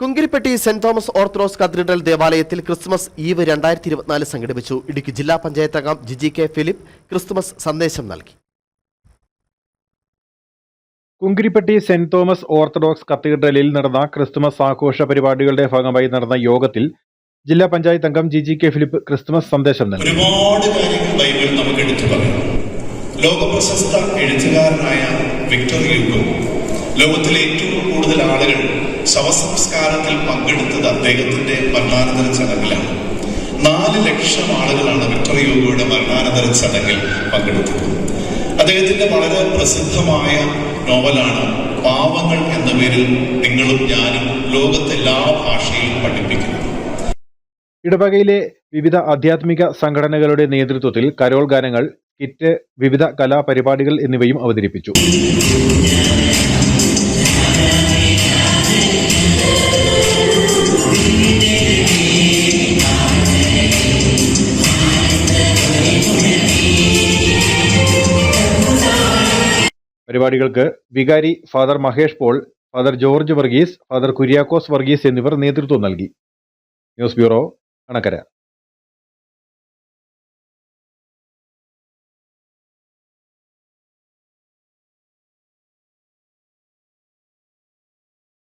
Kunkirippetty saint Thomas orthodox cathedral ദേവാലയത്തിൽ Christmas eve രണ്ടായിരത്തി ഇരുപത്തിനാല് സംഘടിപ്പിച്ചു. ഇടുക്കി ജില്ലാ പഞ്ചായത്ത് അംഗം ജിജി കെ ഫിലിപ്പ് ക്രിസ്മസ് സന്ദേശം നൽകി. കുങ്കിരിപ്പെട്ടി സെന്റ് തോമസ് ഓർത്തഡോക്സ് കത്തീഡ്രലിൽ നടന്ന ക്രിസ്തുമസ് ആഘോഷ പരിപാടികളുടെ ഭാഗമായി നടന്ന യോഗത്തിൽ ജില്ലാ പഞ്ചായത്ത് അംഗം G G K Philip Christmas സന്ദേശം നൽകി. ഒരുപാട് കാര്യങ്ങൾ ബൈബിൾ നമുക്ക് എടുത്തു പറയാം ലോകപ്രശസ്ത എഴുത്തുകാരനായ വിക്ടർ യുഗോ. ലോകത്തിലെ ഏറ്റവും കൂടുതൽ ആളുകൾ ശവസംസ്കാരത്തിൽ പങ്കെടുത്തത് അദ്ദേഹത്തിന്റെ മരണാനന്തര ചടങ്ങിലാണ്. നാല് ലക്ഷം ആളുകളാണ് വിക്ടർ യോഗയുടെ മരണാനന്തര ചടങ്ങിൽ പങ്കെടുത്തത്. അദ്ദേഹത്തിന്റെ വളരെ പ്രസിദ്ധമായ നോവലാണ് പാവങ്ങൾ എന്ന പേരിൽ നിങ്ങളും ഞാനും ലോകത്തെ എല്ലാ ഭാഷയിലും പഠിപ്പിക്കുന്നത്. ഇടവകയിലെ വിവിധ ആധ്യാത്മിക സംഘടനകളുടെ നേതൃത്വത്തിൽ കരോൾ ഗാനങ്ങൾ കിറ്റ് വിവിധ കലാപരിപാടികൾ എന്നിവയും അവതരിപ്പിച്ചു. പരിപാടികൾക്ക് വികാരി father Mahesh Paul father George Varghese father Kuriakose Varghese എന്നിവർ നേതൃത്വം നൽകി. News bureau Anakkara.